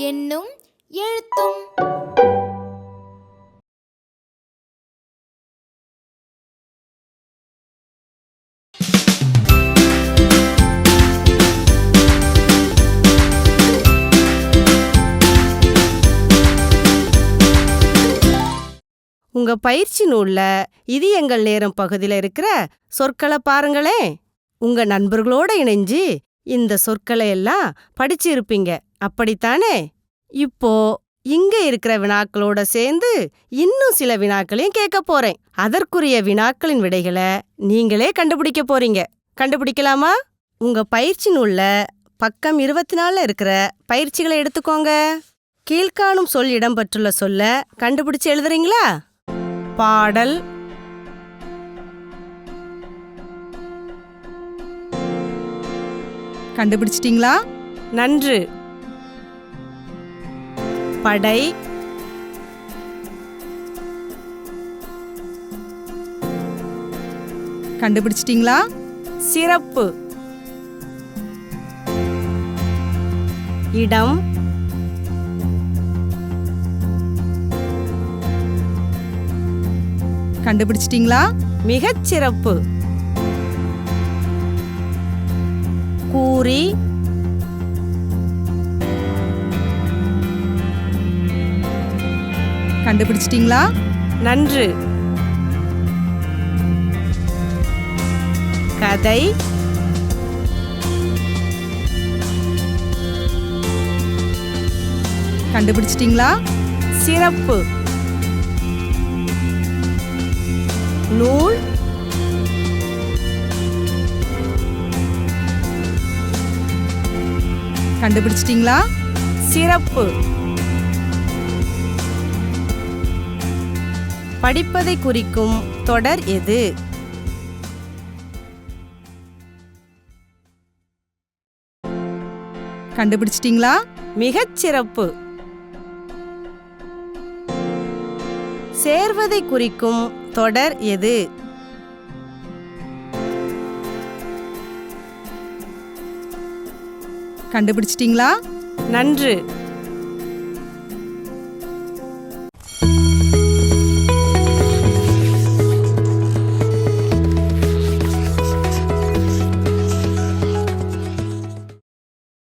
என்னும் எழுத்தும். உங்க பயிற்சி நூல்ல இது எங்கள் நேரம் பகுதியில் இருக்கிற சொற்களை பாருங்களேன் உங்க நண்பர்களோட இணைஞ்சு இந்த சொற்களை எல்லாம் படிச்சிருப்பீங்க. அப்படித்தானே? இப்போ இங்க இருக்கிற வினாக்களோட சேர்ந்து இன்னும் சில வினாக்களையும் கேட்க போறேன். அதற்குரிய வினாக்களின் விடைகளை நீங்களே கண்டுபிடிக்க போறீங்க. கண்டுபிடிக்கலாமா? உங்க பயிற்சி நூல்ல பக்கம் இருபத்தி நாலில் இருக்கிற பயிற்சிகளை எடுத்துக்கோங்க. கீழ்காணும் சொல் இடம்பெற்றுள்ள சொல்ல கண்டுபிடிச்சு எழுதுறீங்களா? பாடல். கண்டுபிடிச்சிட்டீங்களா? நன்று. படை. கண்டுபிடிச்சிட்டீங்களா? சிறப்பு. இடம். கண்டுபிடிச்சிட்டீங்களா? மிகச் சிறப்பு. கூறி. கண்டுபிடிச்சிட்டீங்களா? நன்று. கதை. கண்டுபிடிச்சிட்டீங்களா? சிறப்பு. நூல். கண்டுபிடிச்சிட்டீங்களா? சிறப்பு. படிப்பதை குறிக்கும் தொடர் எது? கண்டுபிடிச்சிட்டீங்களா? மிகச் சிறப்பு. சேர்வதை குறிக்கும் தொடர் எது? கண்டுபிடிச்சிட்டீங்களா? நன்று.